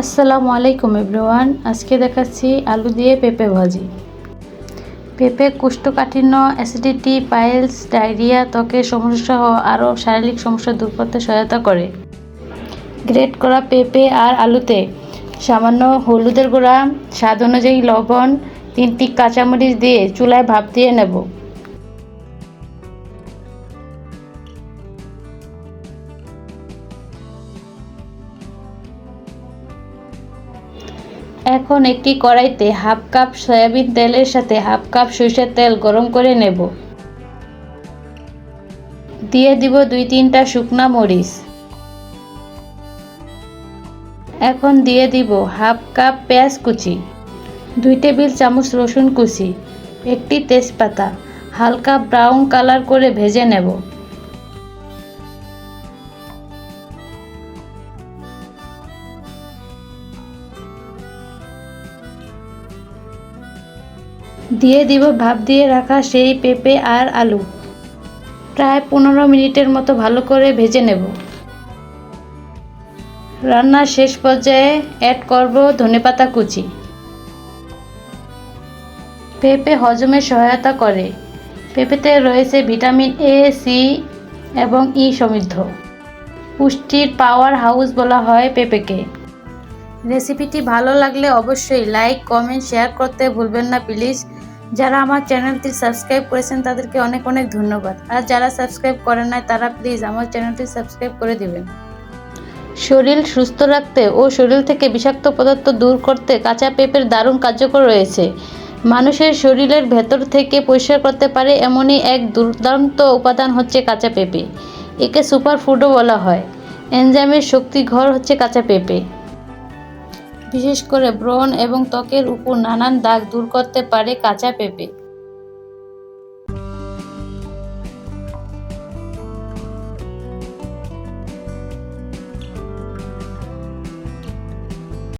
আসসালামু আলাইকুম এভরিওয়ান। আজকে দেখাচ্ছি আলু দিয়ে পেঁপে ভাজি। পেঁপে কোষ্ঠকাঠিন্য, অ্যাসিডিটি, পাইলস, ডায়রিয়া ত্বকের সমস্যা সহ আরও শারীরিক সমস্যা দূর করতে সহায়তা করে। গ্রেট করা পেঁপে আর আলুতে সামান্য হলুদের গুঁড়া, স্বাদ অনুযায়ী লবণ তিনটি কাঁচামরিচ দিয়ে চুলায় ভাপ দিয়ে নেব। এখন একটি কড়াইতে হাফ কাপ সয়াবিন তেলের সাথে হাফ কাপ সরিষার তেল গরম করে নেব। দিয়ে দিব দুই তিনটা শুকনা মরিচ। এখন দিয়ে দিব হাফ কাপ পেঁয়াজ কুচি, দুই টেবিল চামচ রসুন কুচি, একটি তেজপাতা, হালকা ব্রাউন কালার করে ভেজে নেব। দিয়ে দিব, ভাপ দিয়ে রাখা সেই পেঁপে আর আলু। প্রায় পনেরো মিনিটের মতো ভালো করে ভেজে নেব। রান্নার শেষ পর্যায়ে অ্যাড করব ধনেপাতা কুচি। পেঁপে হজমে সহায়তা করে। পেঁপেতে রয়েছে ভিটামিন এ সি এবং ই সমৃদ্ধ। পুষ্টির পাওয়ার হাউস বলা হয় পেঁপেকে। রেসিপিটি ভালো লাগলে অবশ্যই লাইক, কমেন্ট, শেয়ার করতে ভুলবেন না, প্লিজ। যারা আমার চ্যানেলটি সাবস্ক্রাইব করেছেন, তাদেরকে অনেক অনেক ধন্যবাদ। আর যারা সাবস্ক্রাইব করেন নাই, তারা প্লিজ আমার চ্যানেলটি সাবস্ক্রাইব করে দিবেন। শরীর সুস্থ রাখতে ও শরীর থেকে বিষাক্ত পদার্থ দূর করতে কাঁচা পেঁপের দারুণ কার্যকর রয়েছে। মানুষের শরীরের ভেতর থেকে পরিষ্কার করতে পারে এমনই এক দুর্দান্ত উপাদান হচ্ছে কাঁচা পেঁপে। একে সুপার ফুডও বলা হয়। এনজামের শক্তি ঘর হচ্ছে কাঁচা পেঁপে। বিশেষ করে ব্রণ এবং ত্বকের উপর নানান দাগ দূর করতে পারে কাঁচা পেঁপে।